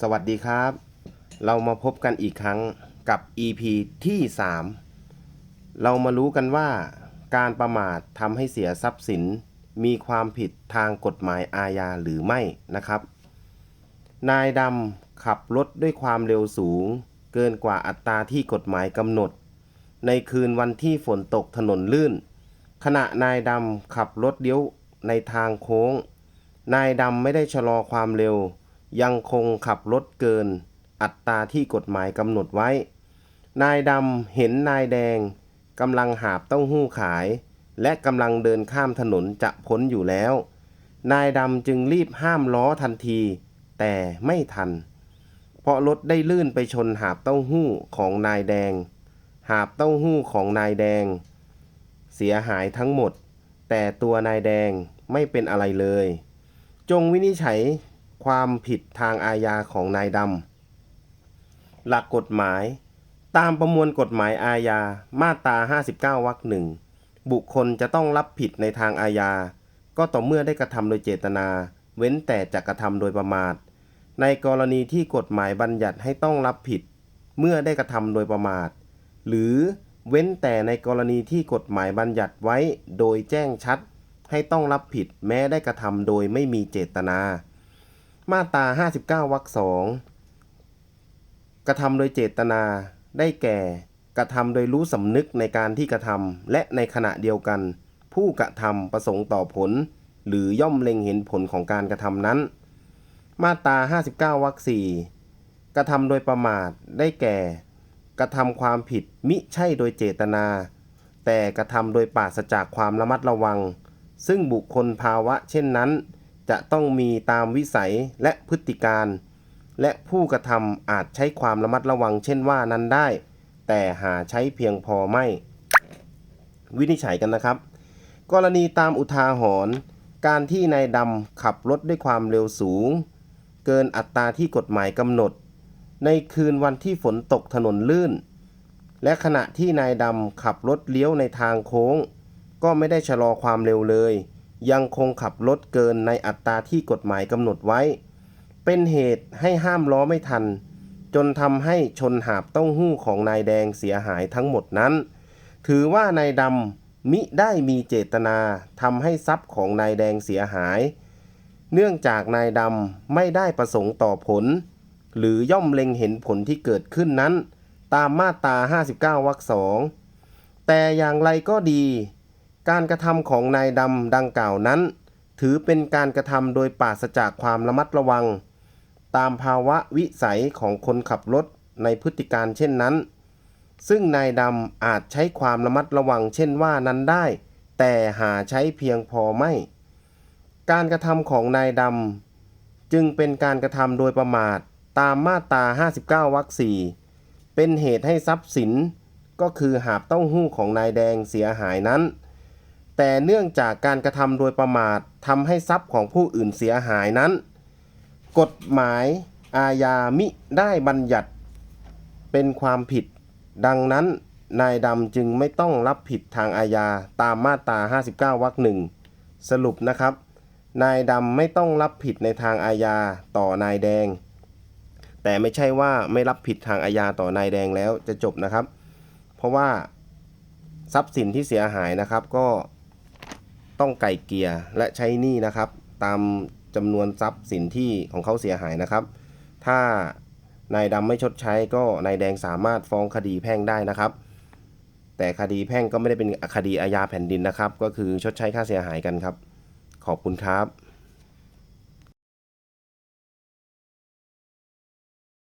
สวัสดีครับ เรามาพบกันอีกครั้งกับ EP ที่ 3 เรามารู้กันว่า การประมาททำให้เสียทรัพย์สิน มีความผิดทางกฎหมายอาญาหรือไม่นะครับ นายดำขับรถด้วยความเร็วสูง เกินกว่าอัตราที่กฎหมายกำหนด ในคืนวันที่ฝนตกถนนลื่น ขณะนายดำขับรถเลี้ยวในทางโค้ง นายดำไม่ได้ชะลอความเร็ว ยังคงขับรถเกินอัตราที่กฎหมายกำหนดไว้ นายดำเห็นนายแดงกำลังหาบเต้าหู้ขาย และกำลังเดินข้ามถนนจะพ้นอยู่แล้ว นายดำจึงรีบห้ามล้อทันที แต่ไม่ทัน เพราะรถได้ลื่นไปชนหาบเต้าหู้ของนายแดง หาบเต้าหู้ของนายแดง เสียหายทั้งหมด แต่ตัวนายแดงไม่เป็นอะไรเลย จงวินิจฉัย ความผิดทางอาญาของนายดำ หลักกฎหมาย ตามประมวลกฎหมายอาญา มาตรา 59 วรรคหนึ่ง บุคคลจะต้องรับผิดในทางอาญา ก็ต่อเมื่อได้กระทำโดยเจตนา เว้นแต่จะกระทำโดยประมาท ในกรณีที่กฎหมายบัญญัติให้ต้องรับผิด เมื่อได้กระทำโดยประมาท หรือเว้นแต่ในกรณีที่กฎหมายบัญญัติไว้โดยแจ้งชัด ให้ต้องรับผิดแม้ได้กระทำโดยไม่มีเจตนา มาตรา59วรรคสองกระทำโดยเจตนา ได้แก่ กระทำโดยรู้สำนึกในการที่กระทำและในขณะเดียวกัน ผู้กระทำประสงค์ต่อผล หรือย่อมเล็งเห็นผลของการกระทำนั้น มาตรา59วรรคสี่กระทำโดยประมาท ได้แก่ กระทำความผิดมิใช่โดยเจตนา แต่กระทำโดยปราศจากความระมัดระวัง ซึ่งบุคคลภาวะเช่นนั้น จะต้องมีตามวิสัยและพฤติการ และผู้กระทำอาจใช้ความระมัดระวังเช่นว่านั้นได้ แต่หาใช้เพียงพอไม่ วินิจฉัยกันนะครับ กรณีตามอุทาหรณ์การที่นายดำขับรถด้วยความเร็วสูง เกินอัตราที่กฎหมายกำหนด ในคืนวันที่ฝนตกถนนลื่น และขณะที่นายดำขับรถเลี้ยวในทางโค้ง ก็ไม่ได้ชะลอความเร็วเลย ยังคงขับรถเกินในอัตราที่กฎหมายกำหนดไว้ เป็นเหตุให้ห้ามล้อไม่ทัน จนทำให้ชนหาบเต้าหู้ของนายแดงเสียหายทั้งหมดนั้น ถือว่านายดำมิได้มีเจตนาทำให้ทรัพย์ของนายแดงเสียหาย เนื่องจากนายดำไม่ได้ประสงค์ต่อผล หรือย่อมเล็งเห็นผลที่เกิดขึ้นนั้น ตามมาตรา 59วรรคสองแต่อย่างไรก็ดี การกระทำของนายดำดังกล่าวนั้น ถือเป็นการกระทำโดยปราศจากความระมัดระวัง ตามภาวะวิสัยของคนขับรถในพฤติการเช่นนั้น ซึ่งนายดำอาจใช้ความระมัดระวังเช่นว่านั้นได้ แต่หาใช้เพียงพอไม่ การกระทำของนายดำจึงเป็นการกระทำโดยประมาทตามมาตรา 59 วรรคสี่เป็นเหตุให้ทรัพย์สิน ก็คือหาบเต้าหู้ของนายแดงเสียหายนั้น แต่เนื่องจากการกระทำโดยประมาททำให้ทรัพย์ของผู้อื่นเสียหายนั้น กฎหมายอาญามิได้บัญญัติเป็นความผิด ดังนั้นนายดำจึงไม่ต้องรับผิดทางอาญาตามมาตรา 59วรรคหนึ่งสรุปนะครับ นายดำไม่ต้องรับผิดในทางอาญาต่อนายแดง แต่ไม่ใช่ว่าไม่รับผิดทางอาญาต่อนายแดงแล้วจะจบนะครับ เพราะว่าทรัพย์สินที่เสียหายนะครับก็ ต้องไก่เกียร์และใช้หนี้นะครับ ตามจำนวนทรัพย์สินที่ของเขาเสียหายนะครับ ถ้านายดำไม่ชดใช้ก็นายแดงสามารถฟ้องคดีแพ่งได้นะครับ แต่คดีแพ่งก็ไม่ได้เป็นคดีอาญาแผ่นดินนะครับ ก็คือชดใช้ค่าเสียหายกันครับ ขอบคุณครับ